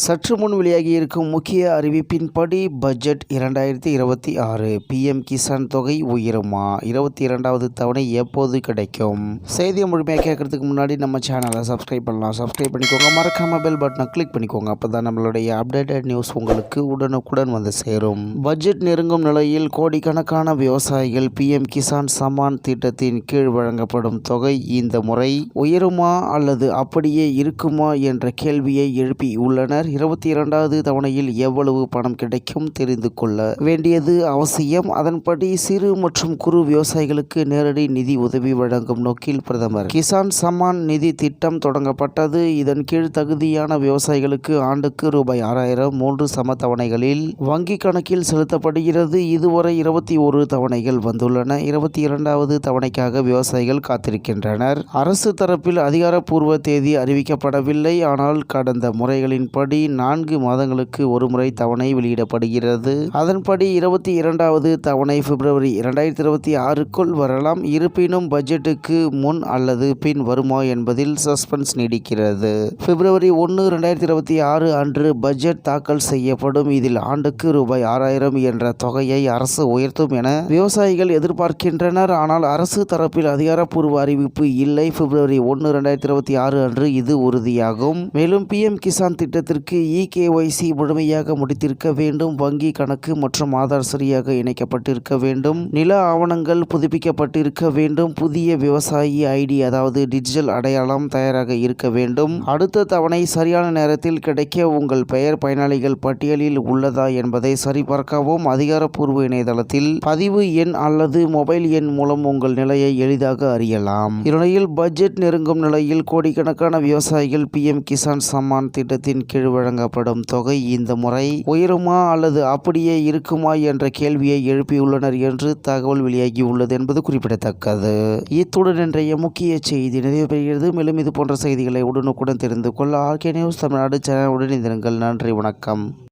சற்று முன் வெளியாகி இருக்கும் முக்கிய அறிவிப்பின்படி பட்ஜெட் இரண்டாயிரத்தி இருபத்தி ஆறு பிஎம் கிசான் தொகை உயருமா? இருபத்தி இரண்டாவது தவணை எப்போது கிடைக்கும்? செய்தியை முழுமையாக கேட்கறதுக்கு முன்னாடி நம்ம சேனலை சப்ஸ்கிரைப் பண்ணலாம். சப்ஸ்கிரைப் பண்ணிக்கோங்க. மறக்காம பெல் பட்டனை கிளிக் பண்ணிக்கோங்க. அப்போ தான் நம்மளுடைய அப்டேட்டட் நியூஸ் உங்களுக்கு உடனுக்குடன் வந்து சேரும். பட்ஜெட் நெருங்கும் நிலையில் கோடிக்கணக்கான விவசாயிகள் பிஎம் கிசான் சமான் திட்டத்தின் கீழ் வழங்கப்படும் தொகை இந்த முறை உயருமா அல்லது அப்படியே இருக்குமா என்ற கேள்வியை இருபத்தி இரண்டாவது தவணையில் எவ்வளவு பணம் கிடைக்கும் தெரிந்து கொள்ள வேண்டியது அவசியம். அதன்படி சிறு மற்றும் குறு விவசாயிகளுக்கு நேரடி நிதி உதவி வழங்கும் நோக்கில் பிரதமர். கிசான் சம்மான் நிதி திட்டம் தொடங்கப்பட்டது. இதன் கீழ் தகுதியான விவசாயிகளுக்கு ஆண்டுக்கு ரூபாய் ஆறாயிரம் மூன்று சம தவணைகளில் வங்கி கணக்கில் செலுத்தப்படுகிறது. இதுவரை இருபத்தி ஒரு தவணைகள் வந்துள்ளன. இருபத்தி இரண்டாவது தவணைக்காக விவசாயிகள் காத்திருக்கின்றனர். அரசு தரப்பில் அதிகாரப்பூர்வ தேதி அறிவிக்கப்படவில்லை. ஆனால் கடந்த முறைகளின்படி நான்கு மாதங்களுக்கு ஒருமுறை தவணை வெளியிடப்படுகிறது. அதன்படி இருபத்தி இரண்டாவது தவணை பிப்ரவரி இரண்டாயிரத்தி இருபத்தி ஆறுக்குள் வரலாம். இருப்பினும் பட்ஜெட்டுக்கு முன் அல்லது பின் வருமா என்பதில் சஸ்பென்ஸ் நீடிக்கிறது. பிப்ரவரி ஒன்று இரண்டாயிரத்தி இருபத்தி ஆறு அன்று பட்ஜெட் தாக்கல் செய்யப்படும். இதில் ஆண்டுக்கு ரூபாய் ஆறாயிரம் என்ற தொகையை அரசு உயர்த்தும் என விவசாயிகள் எதிர்பார்க்கின்றனர். ஆனால் அரசு தரப்பில் அதிகாரப்பூர்வ அறிவிப்பு இல்லை. பிப்ரவரி ஒன்று ரெண்டாயிரத்தி இருபத்தி ஆறு அன்று இது உறுதியாகும். மேலும் பிஎம் கிசான் திட்டத்திற்கு இகேஒய்சி முழுமையாக முடித்திருக்க வேண்டும். வங்கி கணக்கு மற்றும் ஆதார் சரியாக இணைக்கப்பட்டிருக்க வேண்டும். நில ஆவணங்கள் புதுப்பிக்கப்பட்டிருக்க வேண்டும். புதிய விவசாயி ஐடி அதாவது டிஜிட்டல் அடையாளம் தயாராக இருக்க வேண்டும். அடுத்த தவணை சரியான நேரத்தில் கிடைக்க உங்கள் பெயர் பயனாளிகள் பட்டியலில் உள்ளதா என்பதை சரிபார்க்கவும் அதிகாரப்பூர்வ இணையதளத்தில் பதிவு எண் அல்லது மொபைல் எண் மூலம் உங்கள் நிலையை எளிதாக அறியலாம். இந்நிலையில் பட்ஜெட் நெருங்கும் நிலையில் கோடிக்கணக்கான விவசாயிகள் பிஎம் கிசான் சம்மான் திட்டத்தின் கீழ் வழங்கப்படும் தொகை இந்த முறை உயருமா அல்லது அப்படியே இருக்குமா என்ற கேள்வியை எழுப்பியுள்ளனர் என்று தகவல் வெளியாகியுள்ளது என்பது குறிப்பிடத்தக்கது. இத்துடன் இன்றைய முக்கிய செய்தி நிறைவு பெறுகிறது. மேலும் இது போன்ற செய்திகளை உடனுக்குடன் தெரிந்து கொள்ள R K news Tamil Nadu channel இருந்திருங்கள் நன்றி வணக்கம்.